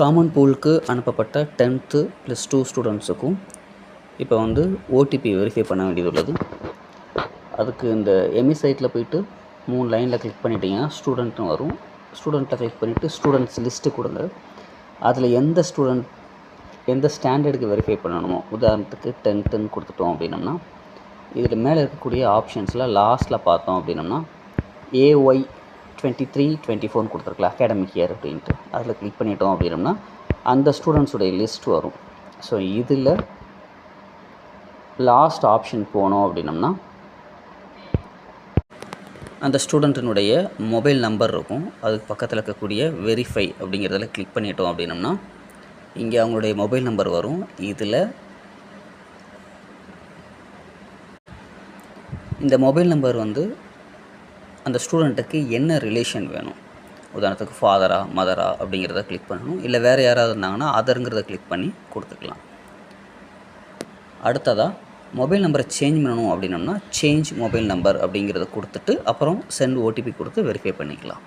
Common பூலுக்கு அனுப்பப்பட்ட tenth plus two ஸ்டூடெண்ட்ஸுக்கும் இப்போ வந்து ஓடிபி வெரிஃபை பண்ண வேண்டியது உள்ளது அதுக்கு இந்த எமி சைட்டில் போயிட்டு மூணு லைனில் கிளிக் பண்ணிட்டீங்கன்னா ஸ்டூடெண்ட்னு வரும். ஸ்டூடெண்ட்டில் கிளிக் பண்ணிவிட்டு ஸ்டூடெண்ட்ஸ் லிஸ்ட்டு கொடுங்க. அதில் எந்த ஸ்டூடெண்ட் எந்த ஸ்டாண்டர்டுக்கு வெரிஃபை பண்ணணுமோ உதாரணத்துக்கு டென்த்துன்னு கொடுத்துட்டோம் அப்படின்னம்னா இதில் மேலே இருக்கக்கூடிய ஆப்ஷன்ஸில் லாஸ்ட்டில் பார்த்தோம் அப்படின்னம்னா ஏஒய் டுவெண்ட்டி த்ரீ டுவெண்ட்டி ஃபோர்னு கொடுத்துருக்கல அகாடமிக் இயர் அப்படின்ட்டு. அதில் கிளிக் பண்ணிட்டோம் அப்படின்னம்னா அந்த ஸ்டூடெண்ட்ஸுடைய லிஸ்ட் வரும். ஸோ இதில் லாஸ்ட் ஆப்ஷன் போனோம் அப்படின்னம்னா அந்த ஸ்டூடெண்ட்டினுடைய மொபைல் நம்பர் இருக்கும். அதுக்கு பக்கத்தில் இருக்கக்கூடிய வெரிஃபை அப்படிங்கிறதுல கிளிக் பண்ணிட்டோம் அப்படின்னம்னா இங்கே அவங்களுடைய மொபைல் நம்பர் வரும். இதில் இந்த மொபைல் நம்பர் வந்து அந்த ஸ்டூடெண்ட்டுக்கு என்ன ரிலேஷன் வேணும்? உதாரணத்துக்கு ஃபாதரா மதரா அப்படிங்கிறத கிளிக் பண்ணணும். இல்லை வேறு யாராவது இருந்தாங்கன்னா அதருங்கிறத கிளிக் பண்ணி கொடுத்துக்கலாம். அடுத்ததாக மொபைல் நம்பரை சேஞ்ச் பண்ணணும் அப்படின்னோம்னா சேஞ்ச் மொபைல் நம்பர் அப்படிங்கிறத கொடுத்துட்டு அப்புறம் சென்ட் ஓடிபி கொடுத்து வெரிஃபை பண்ணிக்கலாம்.